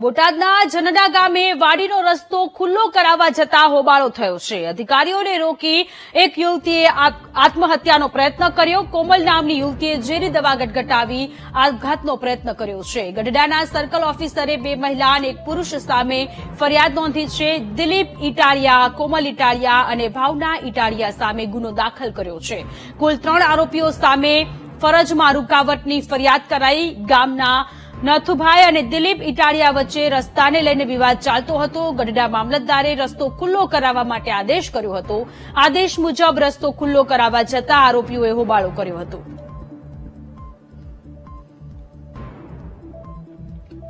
બોટાદના જનડા ગામે વાડીનો રસ્તો ખુલ્લો કરાવવા જતા હોબાળો થયો છે. અધિકારીઓને રોકી એક યુવતીએ આત્મહત્યાનો પ્રયત્ન કર્યો. કોમલ નામની યુવતીએ ઝેરી દવા ગટગટાવી આપઘાતનો પ્રયત્ન કર્યો છે. ગઢડાના સર્કલ ઓફિસરે બે મહિલા અને એક પુરુષ સામે ફરિયાદ નોંધી છે. દિલીપ ઇટાલિયા કોમલ ઇટાલિયા અને ભાવના ઇટાલિયા સામે ગુનો દાખલ કર્યો છે. કુલ ત્રણ આરોપીઓ સામે ફરજમાં રૂકાવટની ફરિયાદ કરાઈ ગામના નથુભાઈ અને દિલીપ ઇટાળિયા વચ્ચે રસ્તાને લઈને વિવાદ ચાલતો હતો. ગઢડા મામલતદારે રસ્તો ખુલ્લો કરાવવા માટે આદેશ કર્યો હતો. આદેશ મુજબ રસ્તો ખુલ્લો કરાવવા જતા આરોપીઓએ હોબાળો કર્યો હતો.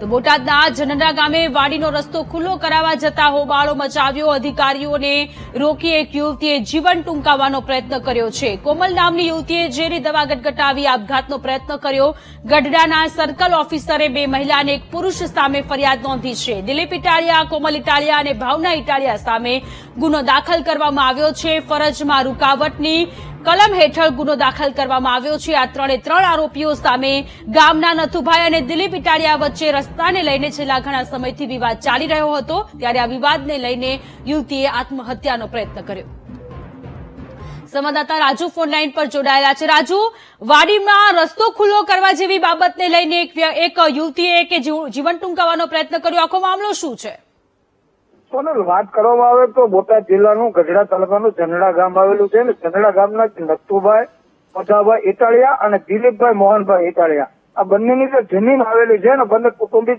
તો બોટાદના જનડા ગામે વાડીનો રસ્તો ખુલ્લો કરાવવા જતા હોબાળો મચાવ્યો. અધિકારીઓને રોકી એક યુવતીએ જીવન ટૂંકાવવાનો પ્રયત્ન કર્યો છે. કોમલ નામની યુવતીએ ઝેરી દવા ગટગટાવી આપઘાતનો પ્રયત્ન કર્યો. ગઢડાના સર્કલ ઓફિસરે બે મહિલા અને એક પુરુષ સામે ફરિયાદ નોંધી છે. દિલીપ ઇટાલિયા, કોમલ ઇટાલિયા અને ભાવના ઇટાલિયા સામે ગુનો દાખલ કરવામાં આવ્યો છે. ફરજમાં રૂકાવટની કલમ હેઠળ ગુનો દાખલ કરવામાં આવ્યો છે. આ ત્રણે ત્રણ આરોપીઓ સામે ગામના નથુભાઈ અને દિલીપ ઇટાલિયા વચ્ચે રસ્તાને લઈને છેલ્લા ઘણા સમયથી વિવાદ ચાલી રહ્યો હતો. ત્યારે આ વિવાદને લઈને યુવતીએ આત્મહત્યાનો પ્રયત્ન કર્યો. સંવાદદાતા રાજુ ફોન લાઈન પર જોડાયેલા છે. રાજુ, વાડીમાં રસ્તો ખુલ્લો કરવા જેવી બાબતને લઈને એક યુવતીએ કે જીવન ટૂંકાવવાનો પ્રયત્ન કર્યો. આખો મામલો શું છે? સોનલ વાત કરવામાં આવે તો બોટાદ જિલ્લાનું ગઢડા તાલુકાનું જનડા ગામ આવેલું છે અને જનડા ગામના નથુભાઈ, મધાભાઈ એટાળિયા અને દિલીપભાઈ મોહનભાઈ એટાળિયા આ બંનેની જે જમીન આવેલી છે અને બંને કુટુંબી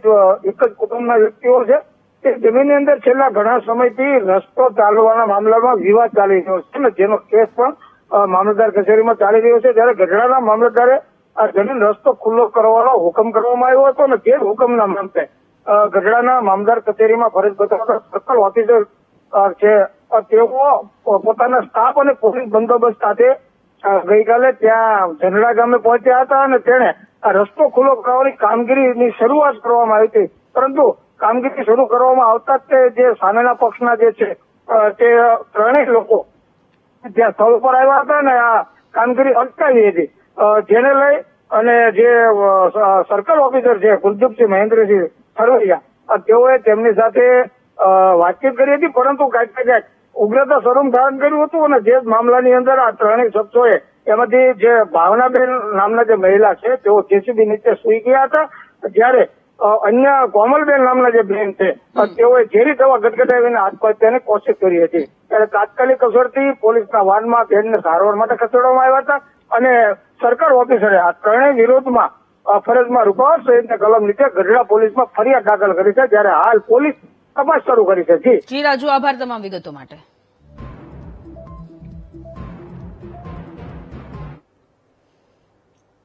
એક જ કુટુંબના વ્યક્તિઓ છે. તે જમીનની અંદર છેલ્લા ઘણા સમયથી રસ્તો ચાલવાના મામલામાં વિવાદ ચાલી રહ્યો છે ને જેનો કેસ પણ મામલતદાર કચેરીમાં ચાલી રહ્યો છે. ત્યારે ગઢડાના મામલતદારે આ જમીન રસ્તો ખુલ્લો કરવાનો હુકમ કરવામાં આવ્યો હતો ને જે હુકમના માનતે ગઢડાના મામદાર કચેરીમાં ફરજ બજાવતા સર્કલ ઓફિસર છે. તેઓ પોતાના સ્ટાફ અને પોલીસ બંદોબસ્ત સાથે ગઈકાલે ત્યાં ઝંડા ગામે પહોંચ્યા હતા અને તેણે રસ્તો ખુલ્લો કરવાની કામગીરીની શરૂઆત કરવામાં આવી હતી. પરંતુ કામગીરી શરૂ કરવામાં આવતા તે જે સામેના પક્ષના જે છે તે ત્રણેય લોકો ત્યાં સ્થળ ઉપર આવ્યા હતા અને આ કામગીરી અટકાવી હતી. જેને લઈ અને જે સર્કલ ઓફિસર છે, કુલદીપસિંહ મહેન્દ્રસિંહ સરવૈયા તેઓએ તેમની સાથે વાતચીત કરી હતી, પરંતુ કાંઈક ને કાંઈક ઉગ્રતા સ્વરૂપ ધારણ કર્યું હતું અને જે મામલાની અંદર આ ત્રણેય શખ્સોએ એમાંથી જે ભાવનાબેન નામના જે મહિલા છે, તેઓ જેસીબી નીચે સુઈ ગયા હતા. જ્યારે અન્ય કોમલબેન નામના જે બેન છે તેઓએ ઝેરી દવા ગટગટાવીને આત્મહત્યાની કોશિશ કરી હતી. ત્યારે તાત્કાલિક અસરથી પોલીસના વાનમાં બેનને સારવાર માટે ખસેડવામાં આવ્યા હતા અને સરકાર ઓફિસરે આ ત્રણેય વિરોધમાં ફરજમાં રૂપાવટ સહિતના કલમ નીચે ગઢડા પોલીસમાં ફરિયાદ દાખલ કરી છે, જ્યારે હાલ પોલીસ તપાસ શરૂ કરી છે. જી, રાજુ, આભાર તમામ વિગતો માટે.